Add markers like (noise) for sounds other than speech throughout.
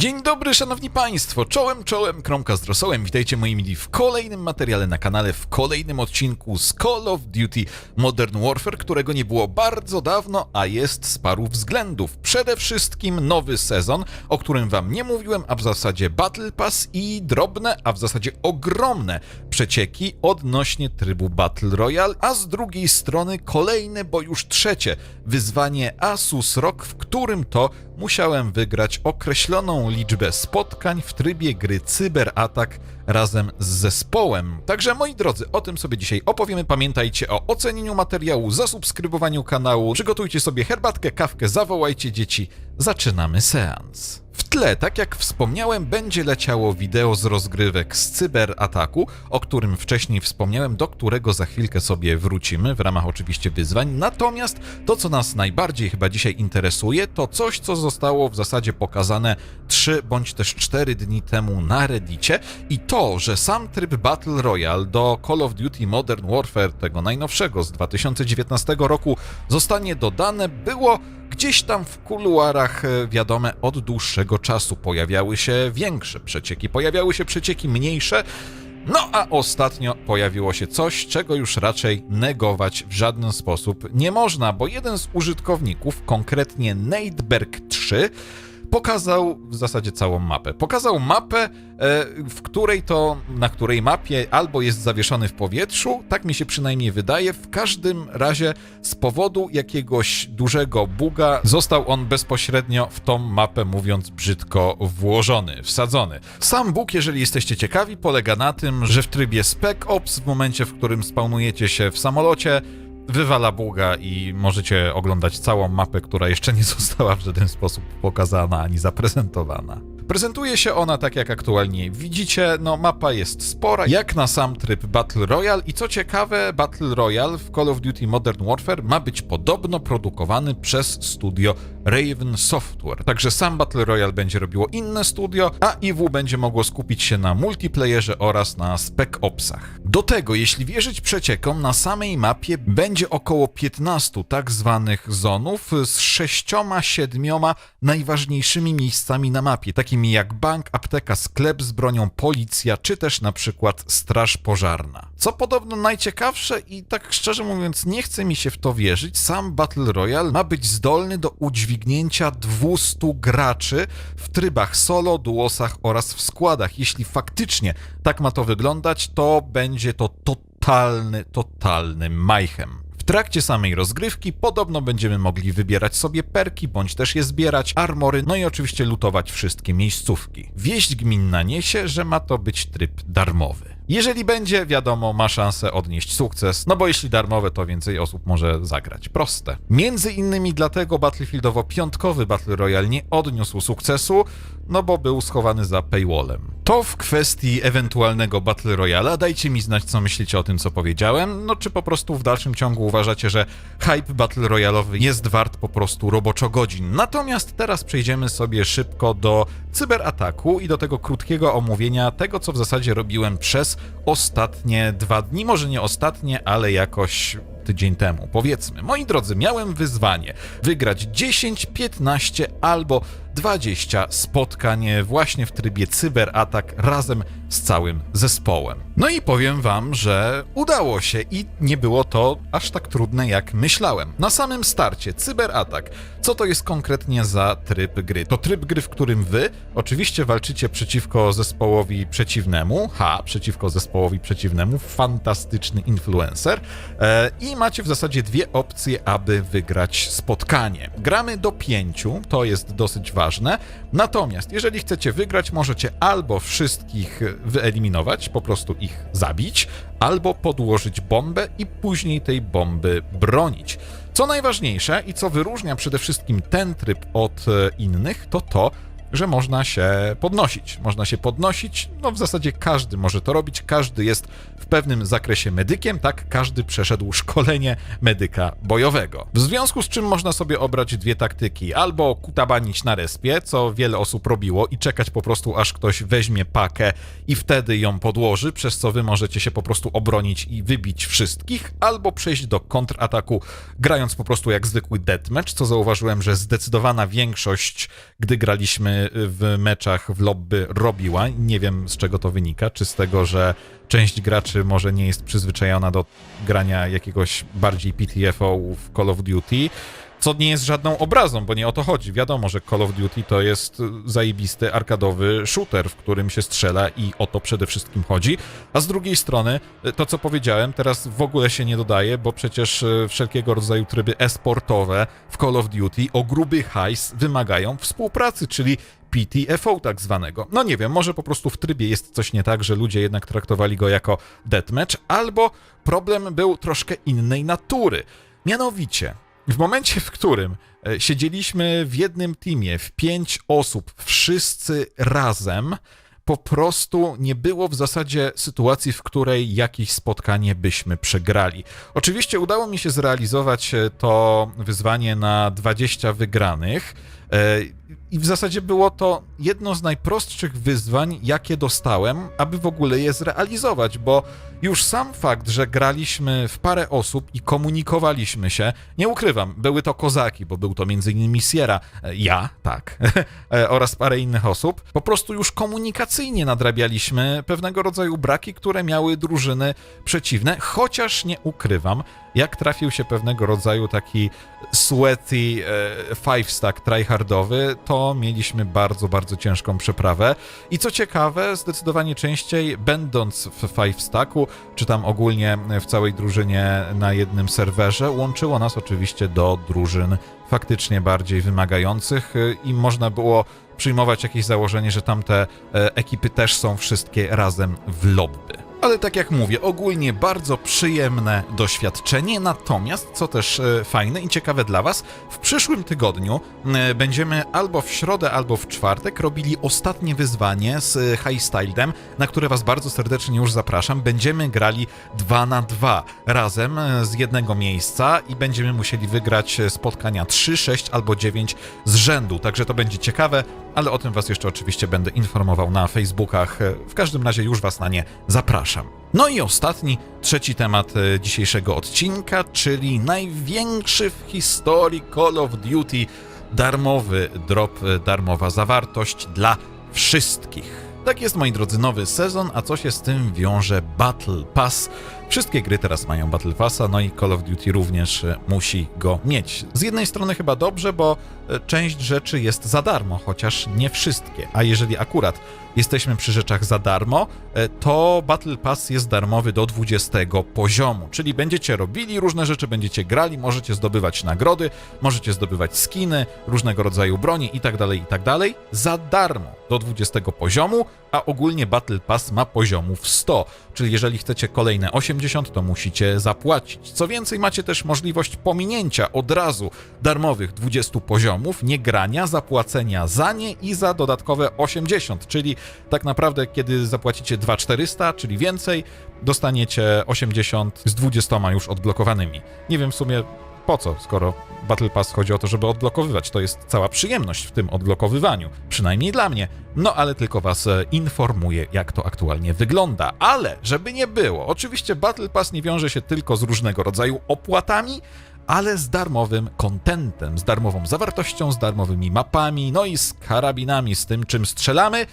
Dzień dobry, szanowni państwo, czołem, czołem, kromka z rosołem. Witajcie moi mili w kolejnym materiale na kanale, w kolejnym odcinku z Call of Duty Modern Warfare, którego nie było bardzo dawno, a jest z paru względów. Przede wszystkim nowy sezon, o którym wam nie mówiłem, a w zasadzie Battle Pass i drobne, a w zasadzie ogromne przecieki odnośnie trybu Battle Royale, a z drugiej strony kolejne, bo już trzecie wyzwanie Asus Rock, w którym to musiałem wygrać określoną liczbę spotkań w trybie gry Cyberatak razem z zespołem. Także moi drodzy, o tym sobie dzisiaj opowiemy. Pamiętajcie o ocenieniu materiału, zasubskrybowaniu kanału, przygotujcie sobie herbatkę, kawkę, zawołajcie dzieci. Zaczynamy seans. W tle, tak jak wspomniałem, będzie leciało wideo z rozgrywek z cyberataku, o którym wcześniej wspomniałem, do którego za chwilkę sobie wrócimy, w ramach oczywiście wyzwań. Natomiast to, co nas najbardziej chyba dzisiaj interesuje, to coś, co zostało w zasadzie pokazane 3 bądź też 4 dni temu na Reddicie i to, że sam tryb Battle Royale do Call of Duty Modern Warfare, tego najnowszego z 2019 roku, zostanie dodane, było gdzieś tam w kuluarach e, wiadome od dłuższego czasu. Pojawiały się większe przecieki, pojawiały się przecieki mniejsze. No a ostatnio pojawiło się coś, czego już raczej negować w żaden sposób nie można, bo jeden z użytkowników, konkretnie Nateberg 3, pokazał w zasadzie całą mapę. Pokazał mapę, e, w której to, na której mapie albo jest zawieszony w powietrzu, tak mi się przynajmniej wydaje, w każdym razie z powodu jakiegoś dużego buga został on bezpośrednio w tą mapę, mówiąc brzydko, włożony, wsadzony. Sam bóg, jeżeli jesteście ciekawi, polega na tym, że w trybie Spec Ops, w momencie, w którym spawnujecie się w samolocie, wywala buga i możecie oglądać całą mapę, która jeszcze nie (laughs) została w żaden sposób pokazana ani zaprezentowana. Prezentuje się ona tak jak aktualnie widzicie, no mapa jest spora, jak na sam tryb Battle Royale i co ciekawe, Battle Royale w Call of Duty Modern Warfare ma być podobno produkowany przez studio Raven Software. Także sam Battle Royale będzie robiło inne studio, a IW będzie mogło skupić się na multiplayerze oraz na Spec Opsach. Do tego, jeśli wierzyć przeciekom, na samej mapie będzie około 15 tak zwanych zonów z sześcioma, siedmioma najważniejszymi miejscami na mapie, takimi jak bank, apteka, sklep z bronią, policja, czy też na przykład straż pożarna. Co podobno najciekawsze i tak szczerze mówiąc nie chce mi się w to wierzyć, sam Battle Royale ma być zdolny do udźwignięcia 200 graczy w trybach solo, duosach oraz w składach. Jeśli faktycznie tak ma to wyglądać, to będzie to totalny, totalny majchem. Trakcie samej rozgrywki podobno będziemy mogli wybierać sobie perki, bądź też je zbierać, armory, no i oczywiście lutować wszystkie miejscówki. Wieść gminna niesie, że ma to być tryb darmowy. Jeżeli będzie, wiadomo, ma szansę odnieść sukces, no bo jeśli darmowe, to więcej osób może zagrać. Proste. Między innymi dlatego Battlefieldowo-piątkowy Battle Royale nie odniósł sukcesu, no bo był schowany za paywallem. To w kwestii ewentualnego Battle Royale'a. Dajcie mi znać, co myślicie o tym, co powiedziałem. No, czy po prostu w dalszym ciągu uważacie, że hype Battle Royale'owy jest wart po prostu roboczo godzin. Natomiast teraz przejdziemy sobie szybko do cyberataku i do tego krótkiego omówienia tego, co w zasadzie robiłem przez ostatnie dwa dni. Może nie ostatnie, ale jakoś tydzień temu. Powiedzmy, moi drodzy, miałem wyzwanie wygrać 10, 15 albo 20 spotkań właśnie w trybie cyberatak razem z całym zespołem. No i powiem wam, że udało się i nie było to aż tak trudne jak myślałem. Na samym starcie cyberatak. Co to jest konkretnie za tryb gry? To tryb gry, w którym wy oczywiście walczycie przeciwko zespołowi przeciwnemu, ha, przeciwko zespołowi przeciwnemu, fantastyczny influencer e, i macie w zasadzie dwie opcje, aby wygrać spotkanie. Gramy do pięciu, to jest dosyć ważne, natomiast jeżeli chcecie wygrać, możecie albo wszystkich wyeliminować, po prostu ich zabić, albo podłożyć bombę i później tej bomby bronić. Co najważniejsze i co wyróżnia przede wszystkim ten tryb od e, innych, to to, że można się podnosić. Można się podnosić, no w zasadzie każdy może to robić, każdy jest w pewnym zakresie medykiem, tak? Każdy przeszedł szkolenie medyka bojowego. W związku z czym można sobie obrać dwie taktyki. Albo kutabanić na respie, co wiele osób robiło i czekać po prostu aż ktoś weźmie pakę i wtedy ją podłoży, przez co wy możecie się po prostu obronić i wybić wszystkich, albo przejść do kontrataku, grając po prostu jak zwykły deathmatch, co zauważyłem, że zdecydowana większość, gdy graliśmy w meczach w lobby robiła. Nie wiem z czego to wynika, czy z tego, że część graczy może nie jest przyzwyczajona do grania jakiegoś bardziej PTFO w Call of Duty, co nie jest żadną obrazą, bo nie o to chodzi. Wiadomo, że Call of Duty to jest zajebisty arkadowy shooter, w którym się strzela i o to przede wszystkim chodzi. A z drugiej strony, to co powiedziałem, teraz w ogóle się nie dodaje, bo przecież e, wszelkiego rodzaju tryby e-sportowe w Call of Duty o gruby hajs wymagają współpracy, czyli PTFO tak zwanego. No nie wiem, może po prostu w trybie jest coś nie tak, że ludzie jednak traktowali go jako deathmatch, albo problem był troszkę innej natury. Mianowicie, w momencie, w którym e, siedzieliśmy w jednym teamie, w pięć osób, wszyscy razem, po prostu nie było w zasadzie sytuacji, w której jakieś spotkanie byśmy przegrali. Oczywiście udało mi się zrealizować e, to wyzwanie na 20 wygranych. E, I w zasadzie było to jedno z najprostszych wyzwań, jakie dostałem, aby w ogóle je zrealizować, bo już sam fakt, że graliśmy w parę osób i komunikowaliśmy się, nie ukrywam, były to kozaki, bo był to m.in. Sierra, e, ja, tak, (laughs) e, oraz parę innych osób, po prostu już komunikacyjnie nadrabialiśmy pewnego rodzaju braki, które miały drużyny przeciwne, chociaż nie ukrywam, jak trafił się pewnego rodzaju taki sweaty e, five stack tryhardowy, to mieliśmy bardzo, bardzo ciężką przeprawę. I co ciekawe, zdecydowanie częściej, będąc w five stacku, czy tam ogólnie w całej drużynie na jednym serwerze, łączyło nas oczywiście do drużyn faktycznie bardziej wymagających e, i można było przyjmować jakieś założenie, że tamte e, ekipy też są wszystkie razem w lobby. Ale tak jak mówię, ogólnie bardzo przyjemne doświadczenie, natomiast co też e, fajne i ciekawe dla Was, w przyszłym tygodniu e, będziemy albo w środę, albo w czwartek robili ostatnie wyzwanie z e, High Styledem, na które Was bardzo serdecznie już zapraszam. Będziemy grali 2 na 2 razem z jednego miejsca i będziemy musieli wygrać spotkania 3, 6 albo 9 z rzędu, także to będzie ciekawe, ale o tym Was jeszcze oczywiście będę informował na Facebookach. W każdym razie już Was na nie zapraszam. No i ostatni, trzeci temat e, dzisiejszego odcinka, czyli największy w historii Call of Duty darmowy drop, e, darmowa zawartość dla wszystkich. Tak jest, moi drodzy, nowy sezon, a co się z tym wiąże Battle Pass. Wszystkie gry teraz mają Battle Passa, no i Call of Duty również e, musi go mieć. Z jednej strony chyba dobrze, bo e, część rzeczy jest za darmo, chociaż nie wszystkie. A jeżeli akurat jesteśmy przy rzeczach za darmo, e, to Battle Pass jest darmowy do 20 poziomu, czyli będziecie robili różne rzeczy, będziecie grali, możecie zdobywać nagrody, możecie zdobywać skiny, różnego rodzaju broni itd., itd. za darmo do 20 poziomu, a ogólnie Battle Pass ma poziomów 100, czyli jeżeli chcecie kolejne 80, to musicie zapłacić. Co więcej, macie też możliwość pominięcia od razu darmowych 20 poziomów, nie grania, zapłacenia za nie i za dodatkowe 80, czyli tak naprawdę kiedy zapłacicie 2400, czyli więcej, dostaniecie 80 z 20 już odblokowanymi. Nie wiem w sumie po co, skoro Battle Pass chodzi o to, żeby odblokowywać. To jest cała przyjemność w tym odblokowywaniu, przynajmniej dla mnie. No ale tylko was e, informuję, jak to aktualnie wygląda. Ale, żeby nie było, oczywiście Battle Pass nie wiąże się tylko z różnego rodzaju opłatami, ale z darmowym kontentem, z darmową zawartością, z darmowymi mapami, no i z karabinami, z tym, czym strzelamy.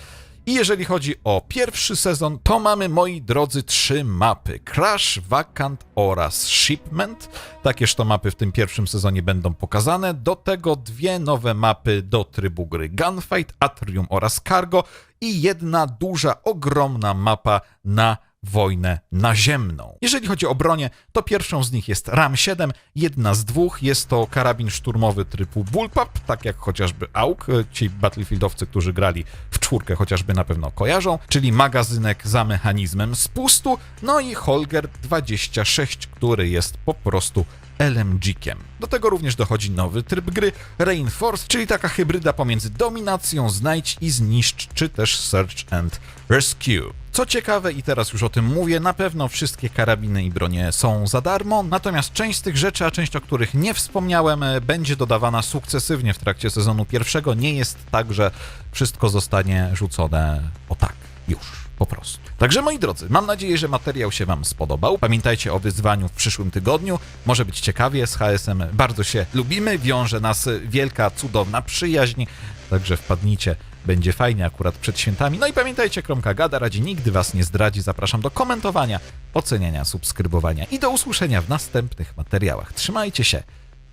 I jeżeli chodzi o pierwszy sezon, to mamy, moi drodzy, trzy mapy: Crash, Vacant oraz Shipment. Takież to mapy w tym pierwszym sezonie będą pokazane. Do tego dwie nowe mapy do trybu gry: Gunfight, Atrium oraz Cargo i jedna duża, ogromna mapa na wojnę naziemną. Jeżeli chodzi o bronię, to pierwszą z nich jest RAM-7, jedna z dwóch jest to karabin szturmowy typu Bullpup, tak jak chociażby AUK, ci battlefieldowcy, którzy grali w czwórkę chociażby na pewno kojarzą, czyli magazynek za mechanizmem spustu, no i Holger 26, który jest po prostu LMG-kiem. Do tego również dochodzi nowy tryb gry Reinforce, czyli taka hybryda pomiędzy dominacją, znajdź i zniszcz, czy też search and rescue. Co ciekawe, i teraz już o tym mówię, na pewno wszystkie karabiny i bronie są za darmo, natomiast część z tych rzeczy, a część o których nie wspomniałem, e, będzie dodawana sukcesywnie w trakcie sezonu pierwszego. Nie jest tak, że wszystko zostanie rzucone o tak, już po prostu. Także moi drodzy, mam nadzieję, że materiał się Wam spodobał. Pamiętajcie o wyzwaniu w przyszłym tygodniu. Może być ciekawie, z HSM bardzo się lubimy, wiąże nas wielka, cudowna przyjaźń. Także wpadnijcie Będzie fajnie akurat przed świętami. No i pamiętajcie, Kromka Gada radzi nigdy was nie zdradzi. Zapraszam do komentowania, oceniania, subskrybowania i do usłyszenia w następnych materiałach. Trzymajcie się.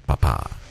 Pa pa.